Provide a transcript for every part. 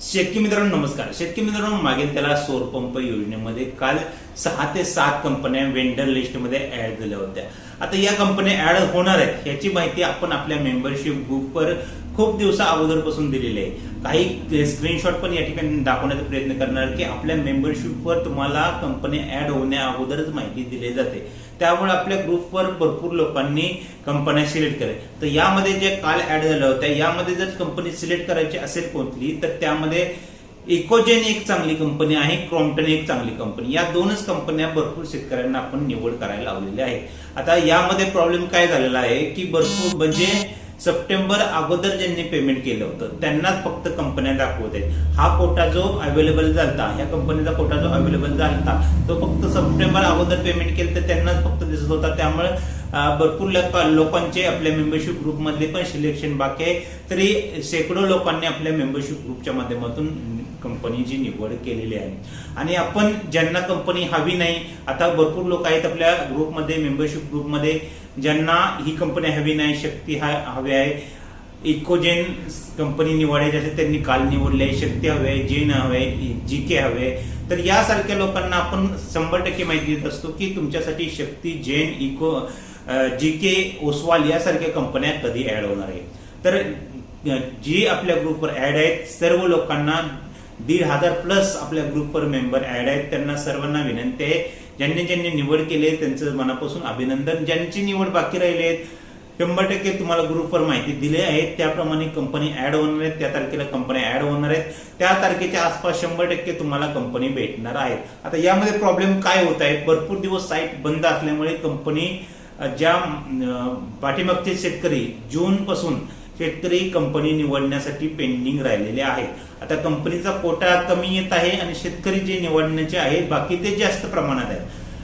शेतकरी मित्रांनो नमस्कार. शेतकरी मित्रांनो मागील त्याला सौर पंप योजनेमध्ये काल सहा ते सात कंपन्या वेंडर लिस्टमध्ये ऍड झाल्या होत्या. आता या कंपन्या ऍड होणार आहेत याची माहिती आपण आपल्या मेंबरशिप ग्रुपवर खूप दिवसा अगोदरपासून दिलेले आहे. काही स्क्रीनशॉट पण या ठिकाणी दाखवण्याचा प्रयत्न करणार की आपल्या मेंबरशिपवर तुम्हाला कंपनी ऍड होण्या अगोदरच माहिती दिली जाते. त्यामुळे आपल्या ग्रुपवर भरपूर लोकांनी कंपन्या सिलेक्ट केल्या. तर यामध्ये जे काल ऍड झाल्या होत्या यामध्ये जर कंपनी सिलेक्ट करायची असेल कोणती तर त्यामध्ये इकोजेन एक चांगली कंपनी आहे क्रॉम्प्टन एक चांगली कंपनी या दोनच कंपन्या भरपूर शेतकऱ्यांना आपण निवड करायला लावलेल्या आहे. आता यामध्ये प्रॉब्लेम काय झालेला आहे की भरपूर म्हणजे सप्टेंबर अगोदर ज्यांनी पेमेंट केलं होतं त्यांनाच फक्त कंपन्या दाखवत. आहेत हा कोटा जो अवेलेबल झाला ह्या कंपनीचा कोटा जो अवेलेबल झाला तो फक्त सप्टेंबर अगोदर पेमेंट केलं तर त्यांनाच फक्त दिसत होता. त्यामुळे भरपूर लोक- लोकांचे आपल्या मेंबरशिप ग्रुपमधले पण सिलेक्शन बाकी आहे. तरी शेकडो लोकांनी आपल्या मेंबरशिप ग्रुपच्या माध्यमातून कंपनीची निवड केलेली आहे. आणि आपण ज्यांना कंपनी हवी नाही आता भरपूर लोक आहेत आपल्या ग्रुपमध्ये मेंबरशिप ग्रुपमध्ये ज्यांना ही कंपनी हवी नाही शक्ती हा हवी आहे. इकोजेन कंपनी निवडायची असेल त्यांनी काल निवडले आहे शक्ती हवे आहे जेन हवे जी के हवे तर यासारख्या लोकांना आपण शंभर टक्के माहिती देत असतो की तुमच्यासाठी शक्ती जेन इको जी के ओसवाल यासारख्या कंपन्या कधी ऍड होणार आहे तर जी आपल्या ग्रुपवर ऍड आहेत सर्व लोकांना दीड हजार प्लस आपल्या ग्रुपवर मेंबर ऍड आहेत. त्यांना सर्वांना विनंती आहे. ज्यांनी ज्यांनी निवड केली आहे त्यांचं मनापासून अभिनंदन. ज्यांची निवड बाकी राहिली आहेत शंभर टक्के तुम्हाला ग्रुपवर माहिती दिली आहे. त्याप्रमाणे कंपनी ऍड होणार आहेत. त्या तारखेला कंपन्या ऍड होणार आहेत. त्या तारखेच्या आसपास शंभर टक्के तुम्हाला कंपनी भेटणार आहेत. आता यामध्ये प्रॉब्लेम काय होत आहे? भरपूर दिवस साईट बंद असल्यामुळे कंपनी ज्या पाठीमागचे शेतकरी जून पासून शेतकरी कंपनी निवडण्यासाठी पेंडिंग राहिलेले आहेत. आता कंपनीचा कोटा कमी येत आहे आणि शेतकरी जे निवडण्याचे आहेत बाकी ते जास्त प्रमाणात आहेत.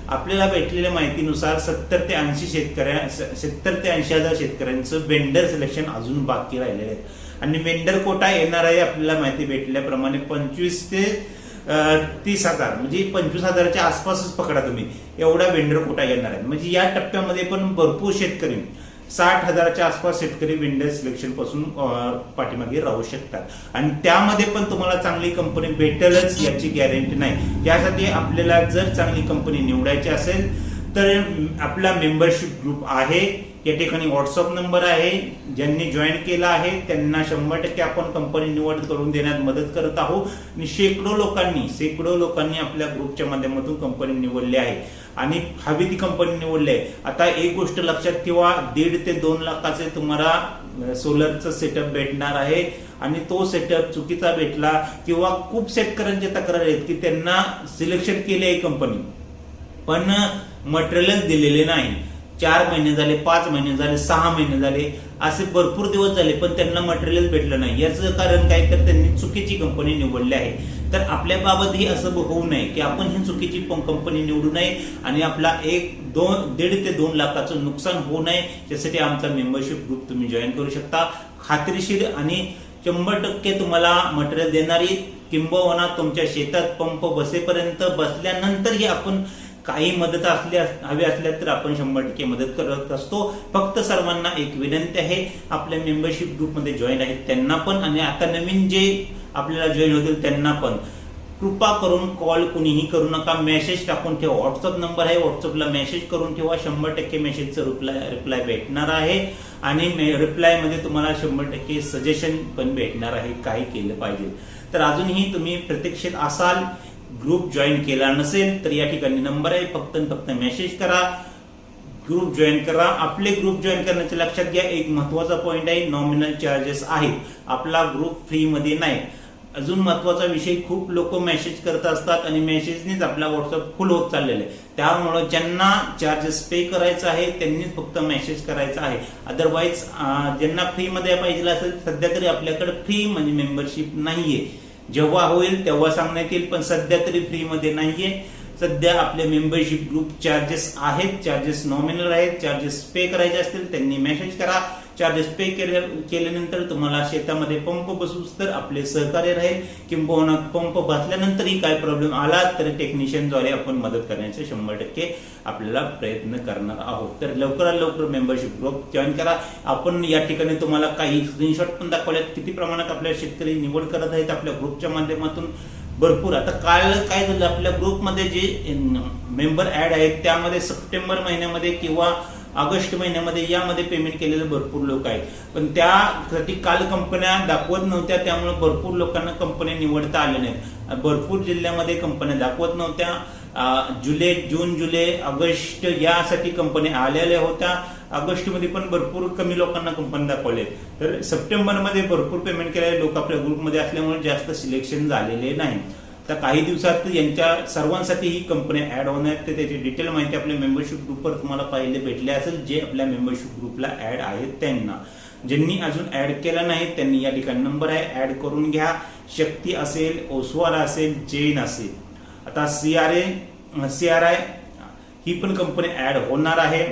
आपल्याला भेटलेल्या माहितीनुसार सत्तर ते ऐंशी शेतकऱ्या सत्तर ते ऐंशी हजार शेतकऱ्यांचं वेंडर सिलेक्शन अजून बाकी राहिलेले आहेत. आणि वेंडर कोटा येणार आहे आपल्याला माहिती भेटल्याप्रमाणे पंचवीस ते तीस हजार म्हणजे पंचवीस हजाराच्या आसपासच पकडा तुम्ही. एवढा वेंडर कोटा येणार आहे. म्हणजे या टप्प्यामध्ये पण भरपूर शेतकरी साठ हजाराच्या आसपास शेतकरी विंडो सिलेक्शनपासून पाठीमागे राहू शकतात. आणि त्यामध्ये पण तुम्हाला चांगली कंपनी भेटेलच याची गॅरंटी नाही. यासाठी आपल्याला जर चांगली कंपनी निवडायची असेल तर आपला मेंबरशिप ग्रुप आहे. या ठिकाणी व्हॉट्सअप नंबर आहे. ज्यांनी जॉईन केला आहे त्यांना शंभर टक्के आपण कंपनी निवड करून देण्यात मदत करत आहोत. आणि शेकडो लोकांनी शेकडो लोकांनी आपल्या ग्रुपच्या माध्यमातून कंपनी निवडली आहे. आणि हवी ती कंपनी निवडली. आहे आता एक गोष्ट लक्षात ठेवा दीड ते दोन लाखाचे तुम्हाला सोलरचं सेटअप भेटणार आहे. आणि तो सेटअप चुकीचा भेटला किंवा खूप शेतकऱ्यांचे तक्रार आहेत की त्यांना सिलेक्शन केले आहे कंपनी पण मटेरियलच दिलेले नाही. चार महिने झाले पाच महिने झाले सहा महिने झाले असे भरपूर दिवस झाले पण त्यांना मटेरियल भेटलं नाही. याचं कारण काय? तर त्यांनी चुकीची कंपनी निवडली आहे. तर आपल्या बाबतही असं होऊ नये की आपण ही चुकीची कंपनी निवडू नये आणि आपला एक दोन दीड ते दोन लाखाचं नुकसान होऊ नये. त्यासाठी आमचा मेंबरशिप ग्रुप तुम्ही जॉईन करू शकता. खात्रीशीर आणि शंभर टक्के तुम्हाला मटेरियल देणारी किंबहुना तुमच्या शेतात पंप बसेपर्यंत बसल्यानंतरही आपण काही मदत असली हवी असल्या तर आपण शंभर टक्के मदत करत असतो. फक्त सर्वांना एक विनंती आहे आपल्या मेंबरशिप ग्रुपमध्ये जॉईन आहेत त्यांना पण आणि आता नवीन जे आपल्याला जॉईन होतील त्यांना पण. कृपा करून कॉल कुणीही करू नका. मेसेज टाकून ठेवा. व्हॉट्सअप नंबर आहे. व्हॉट्सअपला मेसेज करून ठेवा. शंभर टक्के मेसेजचं रिप्लाय रिप्लाय भेटणार आहे. आणि रिप्लायमध्ये तुम्हाला शंभर टक्के सजेशन पण भेटणार आहे. काय केलं पाहिजे. तर अजूनही तुम्ही प्रत्यक्षात असाल. ग्रुप जॉईन केला नसेल तर या ठिकाणी नंबर आहे फक्त फक्त मेसेज करा. ग्रुप जॉईन करा. आपले ग्रुप जॉईन करण्याचे लक्षात घ्या. एक महत्त्वाचा पॉईंट आहे नॉमिनल चार्जेस आहेत. आपला ग्रुप फ्री मध्ये नाही. अजून महत्त्वाचा विषय खूप लोक मेसेज करत असतात आणि मेसेजनीच आपला व्हॉट्सअप फुल होत चाललेला आहे. त्यामुळं ज्यांना चार्जेस पे करायचं आहे त्यांनीच फक्त मेसेज करायचा आहे. अदरवाईज ज्यांना फ्रीमध्ये पाहिजे असेल सध्या तरी आपल्याकडे फ्री म्हणजे मेंबरशिप नाहीये. जेव्हा होईल तेव्हा सांगण्यात येईल पण सध्या तरी फ्रीमध्ये नाहीये. सध्या आपले मेंबरशिप ग्रुप चार्जेस आहेत चार्जेस नॉमिनल आहेत चार्जेस पे करायचे असतील त्यांनी मेसेज करा. चार्जेस पे केले केल्यानंतर तुम्हाला शेतामध्ये पंप बसूस तर आपले सहकार्य राहील. किंबहुना पंप बसल्यानंतरही काय प्रॉब्लेम आला तर टेक्निशियनद्वारे आपण मदत करण्याचे शंभर टक्के आपल्याला प्रयत्न करणार आहोत. तर लवकरात लवकर मेंबरशिप ग्रुप जॉईन करा. आपण या ठिकाणी तुम्हाला काही स्क्रीनशॉट पण दाखवल्यात. किती प्रमाणात आपल्या शेतकरी निवड करत आहेत आपल्या ग्रुपच्या माध्यमातून? भरपूर. आता काल काय झालं? आपल्या ग्रुपमध्ये जे मेंबर ऍड आहेत त्यामध्ये सप्टेंबर महिन्यामध्ये किंवा ऑगस्ट महिन्यामध्ये यामध्ये पेमेंट केलेले भरपूर लोक आहेत. पण त्यासाठी काल कंपन्या दाखवत नव्हत्या त्यामुळे भरपूर लोकांना कंपन्या निवडता आल्या नाहीत. भरपूर जिल्ह्यामध्ये कंपन्या दाखवत नव्हत्या. जुलै जून जुलै ऑगस्ट यासाठी कंपन्या आलेल्या होत्या. ऑगस्टमध्ये पण भरपूर कमी लोकांना कंपनी दाखवले. तर सप्टेंबरमध्ये भरपूर पेमेंट केलेले लोक आपल्या ग्रुपमध्ये असल्यामुळे जास्त सिलेक्शन झालेले नाही तर काही दिवसात यांच्या सर्वांसाठी ही कंपनी ऍड होणार आहेत. तर त्याची डिटेल माहिती आपल्या मेंबरशिप ग्रुपवर तुम्हाला पाहिले भेटले असेल जे आपल्या मेंबरशिप ग्रुपला ऍड आहेत त्यांना. ज्यांनी अजून ऍड केला नाही त्यांनी या ठिकाणी नंबर आहे. ऍड करून घ्या. शक्ती असेल ओसवाल असेल जैन असेल. आता C R A C R I ही पण कंपनी ऍड होणार आहे.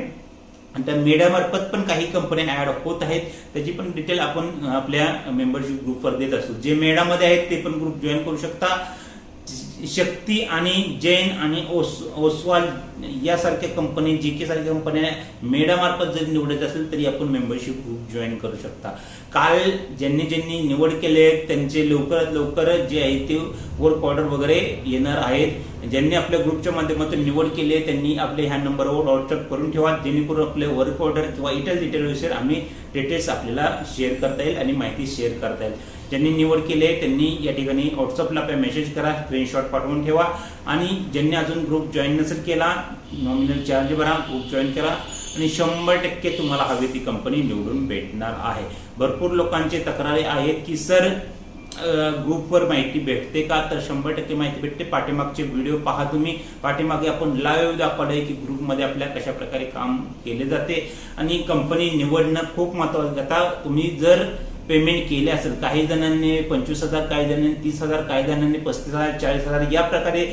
आणि त्या मीडियामार्फत पण काही कंपन्या ऍड होत आहेत. त्याची पण डिटेल आपण आपल्या मेंबरशिप ग्रुपवर देत असतो जे मेडामध्ये आहेत ते पण ग्रुप जॉईन करू शकता. शक्ती आणि जैन आणि ओस ओसवाल यासारख्या कंपनी जी के सारख्या कंपन्या मेडामार्फत जरी निवडत असेल तरी आपण मेंबरशिप ग्रुप जॉईन करू शकता. काल ज्यांनी ज्यांनी निवड केले त्यांचे लवकरात लवकर जे आहे ते वर्क ऑर्डर वगैरे येणार आहेत. ज्यांनी आपल्या ग्रुपच्या माध्यमातून निवड केली आहे त्यांनी आपले ह्या नंबरवर व्हॉट्सअप करून ठेवा. जेणेकरून आपले वर्क ऑर्डर किंवा इतर डिटेलविषयी आम्ही डिटेल्स आपल्याला शेअर करता येईल आणि माहिती शेअर करता येईल. ज्यांनी निवड केली आहे त्यांनी या ठिकाणी व्हॉट्सअपला आपल्या मेसेज करा स्क्रीनशॉट पाठवून ठेवा. आणि ज्यांनी अजून ग्रुप जॉईन नसेल केला नॉमिनल चार्ज भरा ग्रुप जॉईन करा. आणि शंभर टक्के तुम्हाला हवी ती कंपनी निवडून भेटणार आहे. भरपूर लोकांचे तक्रारी आहेत की सर ग्रुपवर माहिती भेटते का? तर शंभर टक्के माहिती भेटते. पाठीमागचे व्हिडिओ पहा तुम्ही. पाठीमागे आपण लाईव्ह दाखवलंय की ग्रुपमध्ये आपल्या कशा प्रकारे काम केले जाते. आणि कंपनी निवडणं खूप महत्वाचं आता तुम्ही जर पेमेंट केले असेल काही जणांनी पंचवीस हजार काही जणांनी तीस हजार काही जणांनी पस्तीस हजार चाळीस हजार या प्रकारे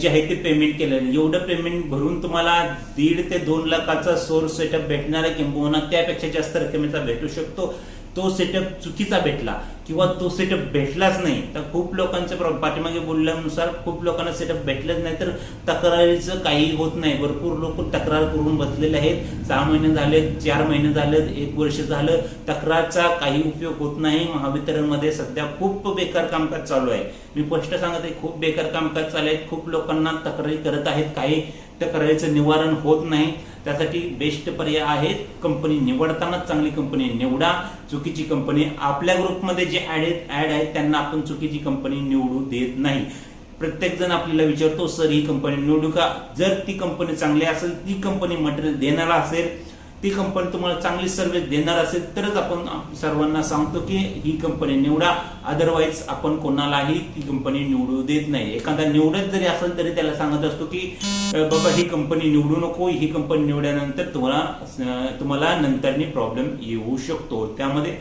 जे आहे ते पेमेंट केलं. एवढं पेमेंट भरून तुम्हाला दीड ते दोन लाखाचा सोर्स सेटअप भेटणार आहे किंबहुना त्यापेक्षा जास्त रकमेचा भेटू शकतो. तो सेटअप चुकीचा भेटला किंवा तो सेटअप भेटलाच नाही तर खूप लोकांचं प्रॉ- पाठीमागे बोलल्यानुसार खूप लोकांना सेटअप भेटलंच नाही तर तक्रारीचं काही होत नाही. भरपूर लोक तक्रार करून बसलेले आहेत. सहा महिने झाले चार महिने झाले एक वर्ष झालं. तक्रारचा काही उपयोग होत नाही. महावितरणमध्ये सध्या खूप बेकार कामकाज चालू आहे. मी स्पष्ट सांगत आहे खूप बेकार कामकाज चालू आहे खूप लोकांना तक्रारी करत आहेत. काही तक्रारीचं निवारण होत नाही. त्यासाठी बेस्ट पर्याय आहेत. कंपनी निवडतानाच चांगली कंपनी निवडा. चुकीची कंपनी आपल्या ग्रुपमध्ये जे ॲड ॲड आहेत त्यांना आपण चुकीची कंपनी निवडू देत नाही. प्रत्येक जण आपल्याला विचारतो सर ही कंपनी निवडू का? जर ती कंपनी चांगली असेल ती कंपनी मटेरियल देणारा असेल ती कंपनी तुम्हाला चांगली सर्व्हिस देणार असेल तरच आपण सर्वांना सांगतो की ही कंपनी निवडा. अदरवाईज आपण कोणालाही ती कंपनी निवडू देत नाही. एखादा निवडत जरी असेल तरी त्याला सांगत असतो की बाबा ही कंपनी निवडू नको ही कंपनी निवडल्यानंतर तुम्हाला तुम्हाला नंतरनी प्रॉब्लेम येऊ शकतो. त्यामध्ये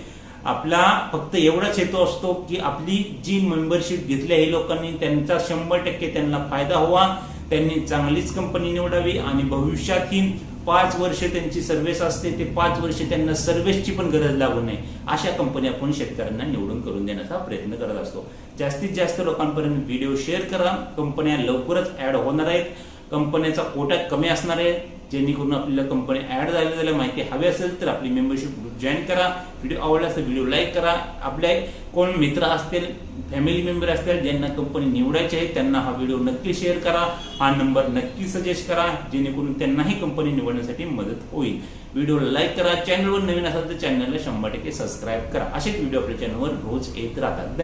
आपला फक्त एवढाच हेतू असतो की आपली जी मेंबरशिप घेतली आहे लोकांनी त्यांचा शंभर टक्के त्यांना फायदा हवा त्यांनी चांगलीच कंपनी निवडावी आणि भविष्यात ही पाच वर्ष त्यांची सर्व्हिस असते ते पाच वर्ष त्यांना सर्व्हिसची पण गरज लागू नये. अशा कंपनी आपण शेतकऱ्यांना निवडून करून देण्याचा प्रयत्न करत असतो. जास्तीत जास्त लोकांपर्यंत व्हिडिओ शेअर करा. कंपन्या लवकरच ऍड होणार आहेत. कंपन्याचा कोटा कमी असणार आहे. जेणेकरून आपल्याला कंपनी ऍड झाली झाल्या माहिती हवी असेल तर आपली मेंबरशिप ग्रुप जॉईन करा. व्हिडिओ आवडला असेल व्हिडिओ लाईक करा. आपल्या कोण मित्र असतील फॅमिली मेंबर असतील ज्यांना कंपनी निवडायची आहे त्यांना हा व्हिडिओ नक्की शेअर करा. हा नंबर नक्की सजेस्ट करा जेणेकरून त्यांनाही कंपनी निवडण्यासाठी मदत होईल. व्हिडिओ लाईक करा. चॅनलवर नवीन असाल तर चॅनलला शंभर टक्के सबस्क्राईब करा. असेच व्हिडिओ आपल्या चॅनलवर रोज येत राहतात.